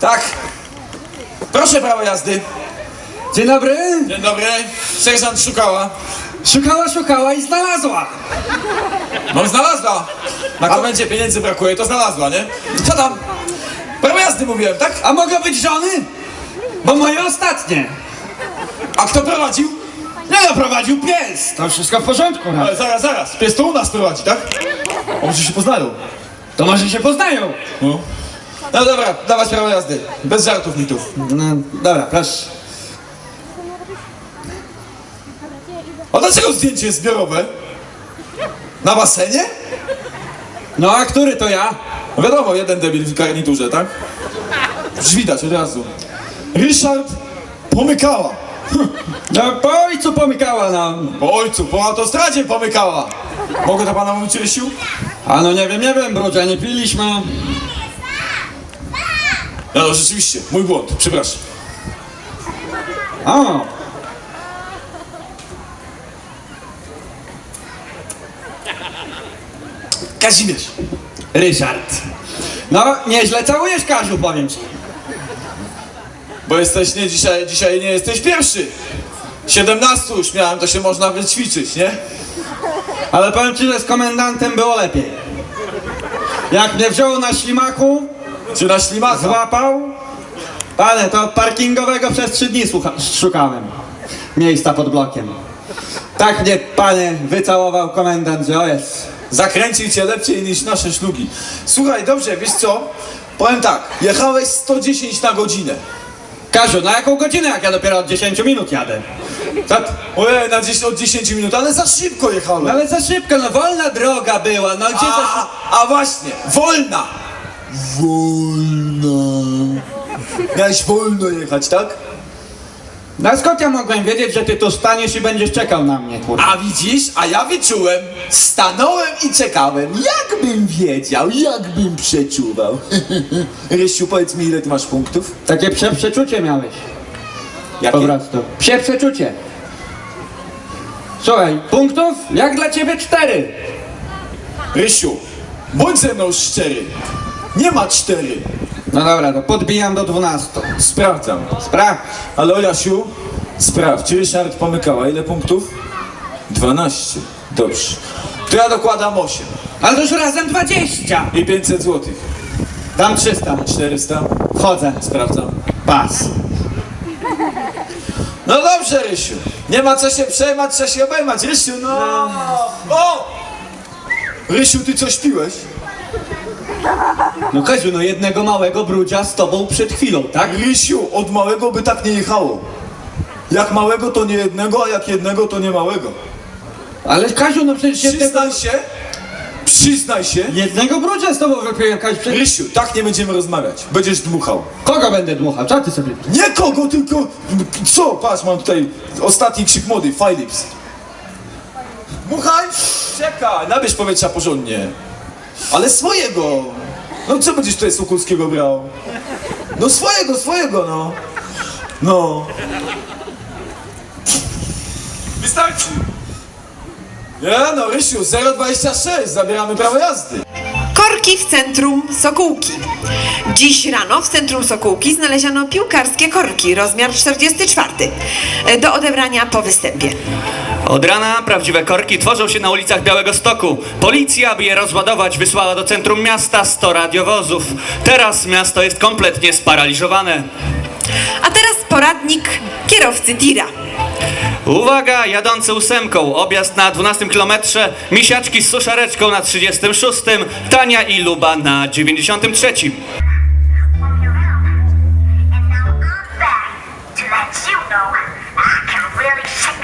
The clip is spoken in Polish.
Tak. Proszę prawo jazdy. Dzień dobry. Dzień dobry. Sierżant szukała. Szukała, szukała i znalazła. No znalazła. Na komendzie pieniędzy brakuje, to znalazła, nie? Co tam? Prawo jazdy mówiłem, tak? A mogą być żony? Bo moje ostatnie. A kto prowadził? Nie doprowadził pies. To wszystko w porządku. No. Ale zaraz, zaraz. Pies to u nas prowadzi, tak? O, może się poznają. To może się poznają. No. No dobra, dawać prawo jazdy. Bez żartów mi tu. No, dobra, proszę. A dlaczego zdjęcie jest zbiorowe? Na basenie? No a który to ja? No wiadomo, jeden debil w garniturze, tak? Już widać od razu. Ryszard pomykała. No po ojcu pomykała nam. Po ojcu, po autostradzie pomykała. Mogę to pana mówić, Rysiu? A no nie wiem, nie wiem, brudzia, nie piliśmy. No, no rzeczywiście, mój błąd, przepraszam. O, Kazimierz. Ryszard. No, nieźle całujesz, Kaziu, powiem ci. Bo jesteś nie dzisiaj, dzisiaj nie jesteś pierwszy. 17 już miałem, to się można wyćwiczyć, nie? Ale powiem ci, że z komendantem było lepiej. Jak mnie wziął na ślimaku, Czy na ślimaka? złapał, ale to parkingowego przez trzy dni szukałem. Miejsca pod blokiem. Tak mnie, panie, wycałował komendant, że o jest. Zakręcił cię lepiej niż nasze szlugi. Słuchaj, dobrze, wiesz co? Powiem tak, jechałeś 110 na godzinę. Kaziu, na jaką godzinę, jak ja dopiero od 10 minut jadę? Ty? Ojej, na 10, od 10 minut, ale za szybko jechałem. No ale za szybko, no wolna droga była, no gdzie za... A, a właśnie, wolna! Wolna. Miałeś wolno jechać, tak? No skąd ja mogłem wiedzieć, że ty tu staniesz i będziesz czekał na mnie, kurwa? A widzisz, a ja wyczułem, stanąłem i czekałem. Jakbym wiedział, jakbym przeczuwał. Rysiu, powiedz mi, ile ty masz punktów? Takie psie przeczucie miałeś, po prostu. Psie przeczucie. Słuchaj, punktów? Jak dla ciebie cztery. Rysiu, bądź ze mną szczery. Nie ma cztery. No dobra, to podbijam do 12. Sprawdzam. Sprawdź. Ale Jasiu, sprawdź, Ryszard pomykała. Ile punktów? 12. Dobrze. To ja dokładam 8. Ale to już razem 20. I 500 złotych. Dam 300. 400. Wchodzę. Sprawdzam. Pas. No dobrze, Rysiu. Nie ma co się przejmać, trzeba się obejmać. Rysiu, no. O! Rysiu, ty coś piłeś? No Kaziu, no jednego małego brudzia z tobą przed chwilą, tak? Rysiu, od małego by tak nie jechało. Jak małego to nie jednego, a jak jednego to nie małego. Ale Kaziu, no przecież jednego, Przyznaj się, przyznaj się. jednego brudzia z tobą wypiłem, Kaziu. Przecież... Rysiu, tak nie będziemy rozmawiać. Będziesz dmuchał. Kogo będę dmuchał? Co ty sobie... Nie kogo, tylko... Co? Patrz, mam tutaj ostatni krzyk mody, Philips. Dmuchaj! Czekaj, nabierz powietrza porządnie. Ale swojego! No co będziesz tutaj Sokulskiego brał? No swojego, swojego, no. No. Wystarczy. Nie no, Rysiu, 0,26, zabieramy prawo jazdy. Korki w centrum Sokółki. Dziś rano w centrum Sokółki znaleziono piłkarskie korki, rozmiar 44, e, do odebrania po występie. Od rana prawdziwe korki tworzą się na ulicach Białego Stoku. Policja, aby je rozładować, wysłała do centrum miasta 100 radiowozów. Teraz miasto jest kompletnie sparaliżowane. A teraz poradnik kierowcy Dira. Uwaga, jadący ósemką, objazd na 12 kilometrze, misiaczki z suszareczką na 36, Tania i Luba na 93. Let you know I can really shake